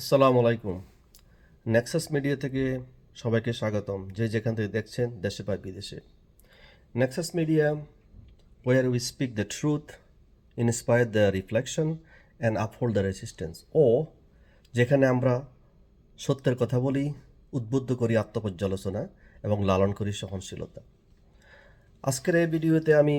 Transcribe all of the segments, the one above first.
আসসালামু আলাইকুম। Nexus media থেকে সবাইকে স্বাগতম। যে যেখান থেকে দেখছেন দেশে বা বিদেশে। Nexus media where we speak the truth inspire the reflection and uphold the resistance ও যেখানে আমরা সত্যের কথা বলি, উদ্বুদ্ধ করি আত্মপর্যালোচনা এবং লালন করি সহনশীলতা। আজকের এই ভিডিওতে আমি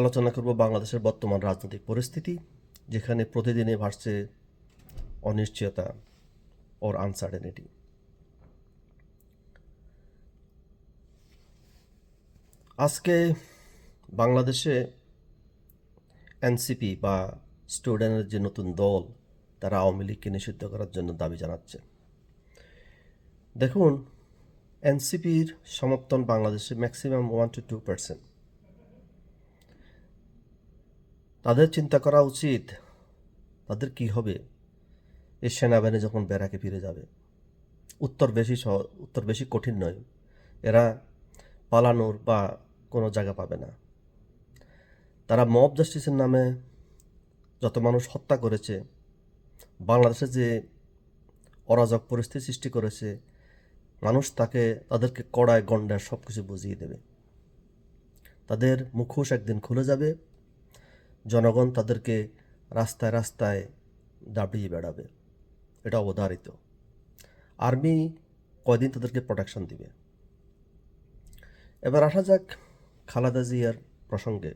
আলোচনা করব বাংলাদেশের বর্তমান রাজনৈতিক পরিস্থিতি, যেখানে প্রতিদিনই ভাসছে অনিশ্চয়তা ওর আনসার্টেনিটি আজকে বাংলাদেশে এনসিপি বা স্টুডেন্টের যে নতুন দল, তারা আওয়ামী লীগকে নিষিদ্ধ করার জন্য দাবি জানাচ্ছে। দেখুন, এনসিপির সমর্থন বাংলাদেশে maximum one two two percent তাদের চিন্তা করা উচিত, তাদের কি হবে? এই সেনাবাহিনী যখন ব্যারাকে ফিরে যাবে, উত্তর বেশি সহ, উত্তর বেশি কঠিন নয়, এরা পালানোর বা কোনো জায়গা পাবে না। তারা মব জাস্টিসের নামে যত মানুষ হত্যা করেছে, বাংলাদেশে যে অরাজক পরিস্থিতি সৃষ্টি করেছে, মানুষ তাকে, তাদেরকে কড়ায় গন্ডায় সব কিছু বুঝিয়ে দেবে। তাদের মুখোশ একদিন খুলে যাবে, জনগণ তাদেরকে রাস্তায় রাস্তায় দাবিয়ে বেড়াবে। এটা অবধারিত। আর্মি কয়দিন তাদেরকে প্রোটেকশন দিবে? এবার আসা যাক খালাদা জিয়ার প্রসঙ্গে।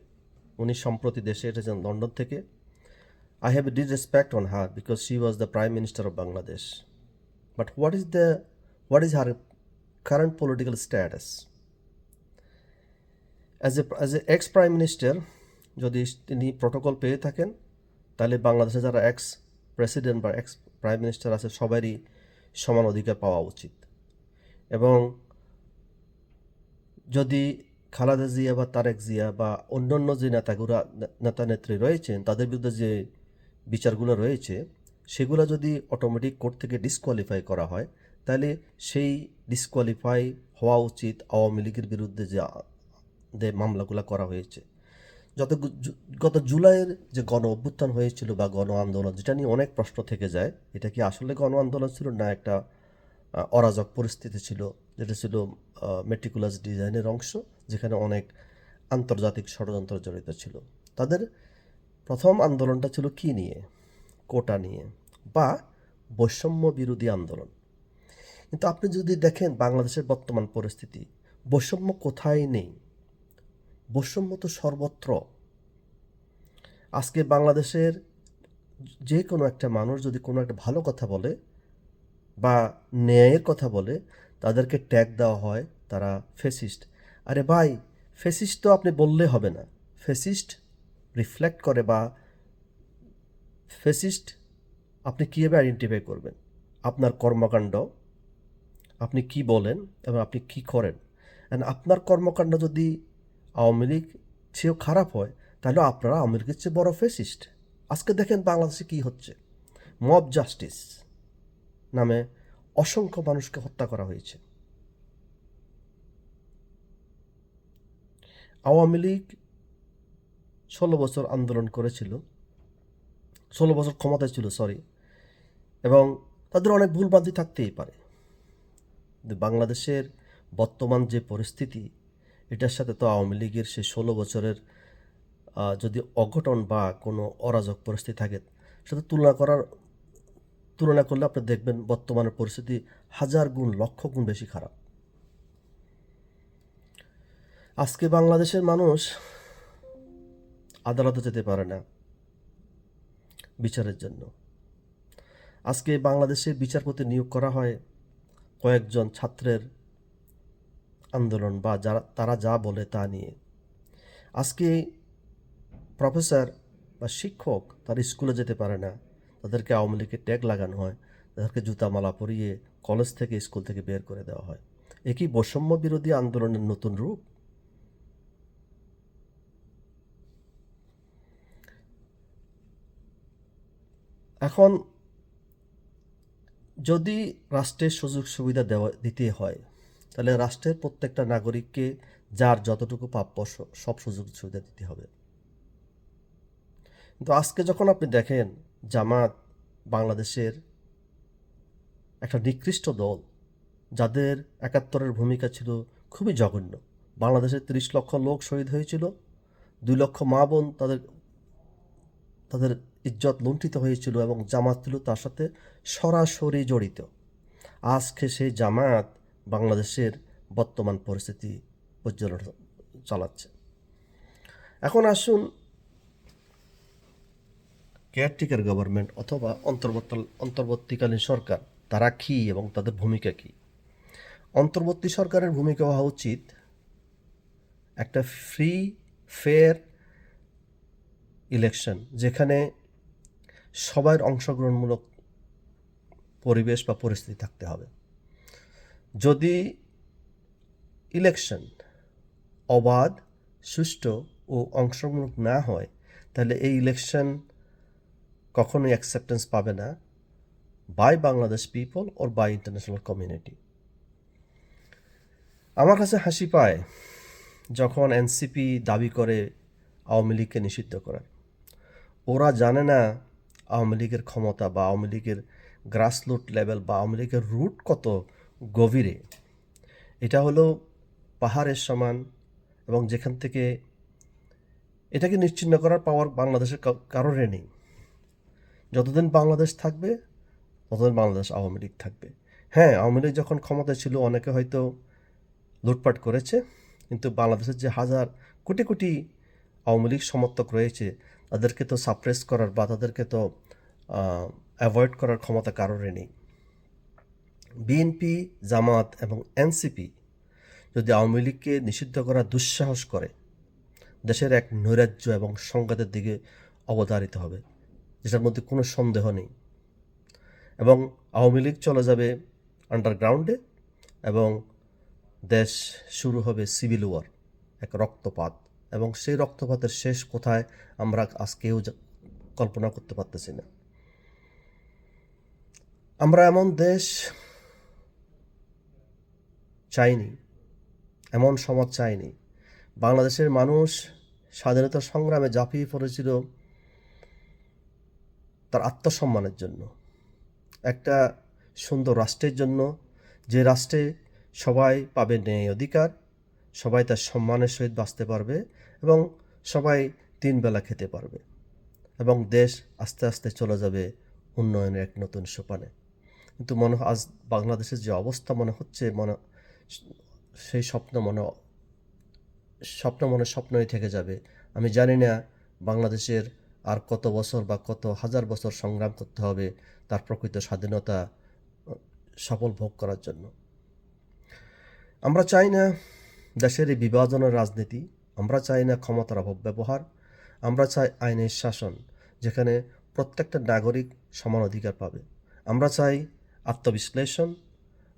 উনি সম্প্রতি দেশে এসেছেন লন্ডন থেকে। I have did respect on her because she was the prime minister of Bangladesh but what is the what is her current political status as a as a ex prime minister যদি তিনি protocol পেয়ে থাকেন, তাহলে বাংলাদেশে যারা ex president বা ex prime minister আছে, সবারই সমান অধিকার পাওয়া উচিত। এবং যদি খালাদা জিয়া বা তারেক জিয়া বা অন্যান্য যে নেতাগুলা, নেতা নেত্রী রয়েছেন, তাদের বিরুদ্ধে যে বিচারগুলো রয়েছে, সেগুলো যদি অটোমেটিক কোর্ট থেকে ডিসকোয়ালিফাই করা হয়, তাহলে সেই ডিসকোয়ালিফাই হওয়া উচিত আওয়ামী লীগের বিরুদ্ধে যে যে মামলাগুলো করা হয়েছে। যত গত জুলাইয়ের যে গণ অভ্যুত্থান হয়েছিল বা গণ আন্দোলন, যেটা নিয়ে অনেক প্রশ্ন থেকে যায়, এটা কি আসলে গণ আন্দোলন ছিল না একটা অরাজক পরিস্থিতি ছিল? যেটা ছিল মেটিকুলাস ডিজাইনের অংশ, যেখানে অনেক আন্তর্জাতিক ষড়যন্ত্র জড়িত ছিল। তাদের প্রথম আন্দোলনটা ছিল কি নিয়ে? কোটা নিয়ে বা বৈষম্য বিরোধী আন্দোলন। কিন্তু আপনি যদি দেখেন বাংলাদেশের বর্তমান পরিস্থিতি, বৈষম্য কোথায় নেই? বৈষম্য তো সর্বত্র। আজকে বাংলাদেশের যে কোনো একটা মানুষ যদি কোনো একটা ভালো কথা বলে বা ন্যায়ের কথা বলে, তাদেরকে ট্যাগ দেওয়া হয়, তারা ফেসিস্ট। আরে ভাই, ফেসিস্ট তো আপনি বললে হবে না। ফেসিস্ট রিফ্লেক্ট করে বা ফেসিস্ট আপনি কীভাবে আইডেন্টিফাই করবেন? আপনার কর্মকাণ্ড, আপনি কি বলেন এবং আপনি কি করেন? And আপনার কর্মকাণ্ড যদি আওয়ামী লীগ চেয়েও খারাপ হয়, তাহলে আপনারা আওয়ামী লীগের চেয়ে বড় ফেসিস্ট আজকে দেখেন বাংলাদেশে কি হচ্ছে। মব জাস্টিস নামে অসংখ্য মানুষকে হত্যা করা হয়েছে। আওয়ামী লীগ ষোলো বছর আন্দোলন করেছিল, ষোলো বছর ক্ষমতায় ছিল সরি এবং তাদের অনেক ভুলভ্রান্তি থাকতেই পারে। বাংলাদেশের বর্তমান যে পরিস্থিতি এটার সাথে তো আওয়ামী লীগের সে ষোলো বছরের যদি অঘটন বা কোনো অরাজক পরিস্থিতি থাকে সাথে তুলনা করার, তুলনা করলে আপনি দেখবেন বর্তমানের পরিস্থিতি হাজার গুণ, লক্ষ গুণ বেশি খারাপ। আজকে বাংলাদেশের মানুষ আদালতে যেতে পারে না বিচারের জন্য। আজকে বাংলাদেশে বিচারপতি নিয়োগ করা হয় কয়েকজন ছাত্রের আন্দোলন বা যারা, তারা যা বলে তা নিয়ে। আজকে প্রফেসর বা শিক্ষক তার স্কুলে যেতে পারে না। তাদেরকে আওয়ামী লীগের ট্যাগ লাগানো হয়। তাদেরকে জুতা মালা পরিয়ে কলেজ থেকে, স্কুল থেকে বের করে দেওয়া হয়। এ কি বৈষম্য বিরোধী আন্দোলনের নতুন রূপ? এখন যদি রাষ্ট্রের সুযোগ সুবিধা দেওয়া, দিতে হয় তাহলে রাষ্ট্রের প্রত্যেকটা নাগরিককে যার যতটুকু প্রাপ্য সব সুযোগ সুবিধা দিতে হবে। কিন্তু আজকে যখন আপনি দেখেন জামাত বাংলাদেশের একটা নিকৃষ্ট দল, যাদের একাত্তরের ভূমিকা ছিল খুবই জঘন্য। বাংলাদেশে তিরিশ লক্ষ লোক শহীদ হয়েছিল, দুই লক্ষ মা বোন তাদের তাদের ইজ্জত লুণ্ঠিত হয়েছিল এবং জামাত ছিল তার সাথে সরাসরি জড়িত। আজকে সেই জামাত বাংলাদেশের বর্তমান পরিস্থিতি পর্যালোচনা চালাচ্ছে। এখন আসুন কেয়ারটেকার গভর্নমেন্ট অথবা অন্তর্বর্ত অন্তর্বর্তীকালীন সরকার, তারা কী এবং তাদের ভূমিকা কী? অন্তর্বর্তী সরকারের ভূমিকা হওয়া উচিত একটা ফ্রি ফেয়ার ইলেকশন যেখানে সবার অংশগ্রহণমূলক পরিবেশ বা পরিস্থিতি থাকতে হবে। যদি ইলেকশন অবাধ, সুষ্ঠু ও অংশগ্রহণ না হয়, তাহলে এই ইলেকশন কখনোই অ্যাকসেপ্টেন্স পাবে না by Bangladesh people or by international community আমার কাছে হাসি পায় যখন এনসিপি দাবি করে আওয়ামী লীগকে নিষিদ্ধ করার। ওরা জানে না আওয়ামী লীগের ক্ষমতা বা আওয়ামী লীগের গ্রাসরুট লেভেল বা আওয়ামী লীগের রুট কত গভীরে। এটা হলো পাহাড়ের সমান এবং যেখান থেকে এটাকে নিশ্চিন্ন করার পাওয়ার বাংলাদেশের কা- কারোরই নেই। যতদিন বাংলাদেশ থাকবে, ততদিন বাংলাদেশ আওয়ামী লীগ থাকবে। হ্যাঁ আওয়ামী লীগ যখন ক্ষমতায় ছিল, অনেকে হয়তো লুটপাট করেছে, কিন্তু বাংলাদেশের যে হাজার কোটি কোটি আওয়ামী লীগ সমর্থক রয়েছে, তাদেরকে তো সাপ্রেস করার বা তাদেরকে তো অ্যাভয়েড করার ক্ষমতা কারোরই নেই। বিএনপি, জামাত এবং এনসিপি যদি আওয়ামী লীগকে নিষিদ্ধ করার দুঃসাহস করে, দেশের এক নৈরাজ্য এবং সংঘাতের দিকে অবতারিত হবে, যেটার মধ্যে কোনো সন্দেহ নেই। এবং আওয়ামী লীগ চলে যাবে আন্ডারগ্রাউন্ডে এবং দেশ শুরু হবে সিভিল ওয়ার এক রক্তপাত। এবং সেই রক্তপাতের শেষ কোথায় আমরা আজ কেউ কল্পনা করতে পারতেছি না। আমরা এমন দেশ চাইনি, এমন সমাজ চাইনি। বাংলাদেশের মানুষ স্বাধীনতা সংগ্রামে ঝাঁপিয়ে পড়েছিল তার আত্মসম্মানের জন্য। একটা সুন্দর রাষ্ট্রের জন্য, যে রাষ্ট্রে সবাই পাবে ন্যায় অধিকার, সবাই তার সম্মানের সহিত বাঁচতে পারবে এবং সবাই তিন বেলা খেতে পারবে এবং দেশ আস্তে আস্তে চলে যাবে উন্নয়নের এক নতুন সোপানে। কিন্তু মনে আজ বাংলাদেশের যে অবস্থা মনে হচ্ছে, মনে সেই স্বপ্ন মনে স্বপ্ন মনে স্বপ্নই থেকে যাবে। আমি জানি না বাংলাদেশের আর কত বছর বা কত হাজার বছর সংগ্রাম করতে হবে তার প্রকৃত স্বাধীনতা, সফল ভোগ করার জন্য। আমরা চাই না দেশের এই বিভাজনের রাজনীতি, আমরা চাই না ক্ষমতার অপব্যবহার, আমরা চাই আইনের শাসন, যেখানে প্রত্যেকটা নাগরিক সমান অধিকার পাবে। আমরা চাই আত্মবিশ্লেষণ,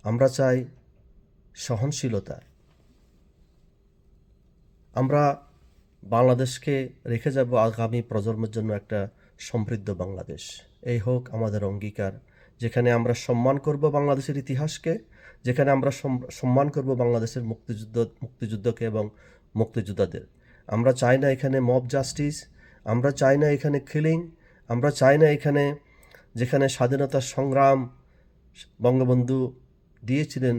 আমরা চাই সহনশীলতা। আমরা বাংলাদেশকে রেখে যাব আগামী প্রজন্মের জন্য একটা সমৃদ্ধ বাংলাদেশ। এই হোক আমাদের অঙ্গীকার, যেখানে আমরা সম্মান করব বাংলাদেশের ইতিহাসকে, যেখানে আমরা সম্মান করব বাংলাদেশের মুক্তিযুদ্ধ, মুক্তিযুদ্ধকে এবং মুক্তিযোদ্ধাদের। আমরা চাই না এখানে মব জাস্টিস আমরা চাই না এখানে কিলিং আমরা চাই না এখানে, যেখানে স্বাধীনতার সংগ্রাম বঙ্গবন্ধু দিয়েছিলেন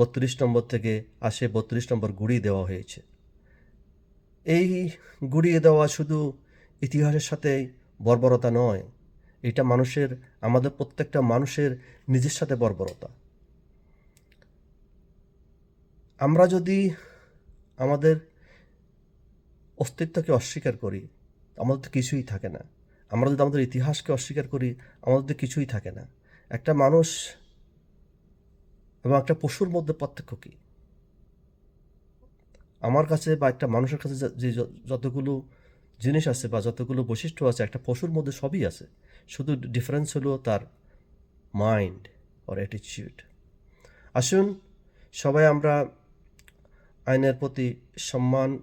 বত্রিশ নম্বর থেকে আসে বত্রিশ নম্বর গুড়িয়ে দেওয়া হয়েছে। এই গুড়িয়ে দেওয়া শুধু ইতিহাসের সাথে বর্বরতা নয়, এটা মানুষের, আমাদের প্রত্যেকটা মানুষের নিজের সাথে বর্বরতা। আমরা যদি আমাদের অস্তিত্বকে অস্বীকার করি, আমাদের তো কিছুই থাকে না। আমরা যদি আমাদের ইতিহাসকে অস্বীকার করি, আমাদের তো কিছুই থাকে না। একটা মানুষ এবং একটা পশুর মধ্যে পার্থক্য কী? আমার কাছে বা একটা মানুষের কাছে যে যতগুলো জিনিস আছে বা যতগুলো বৈশিষ্ট্য আছে, একটা পশুর মধ্যে সবই আছে। শুধু ডিফারেন্স হলো তার মাইন্ড ওর অ্যাটিটিউড আসুন সবাই আমরা আইনের প্রতি সম্মান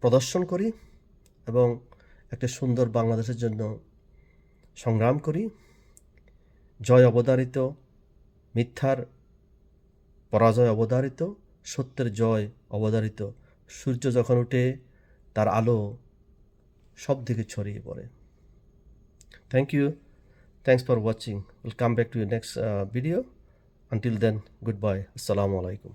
প্রদর্শন করি এবং একটা সুন্দর বাংলাদেশের জন্য সংগ্রাম করি। জয় অবদারিত মিথ্যার পরাজয় অবধারিত, সত্যের জয় অবধারিত। সূর্য যখন উঠে তার আলো সব দিকে ছড়িয়ে পড়ে। Thank you thanks for watching will come back to you next video until then goodbye আসসালামু আলাইকুম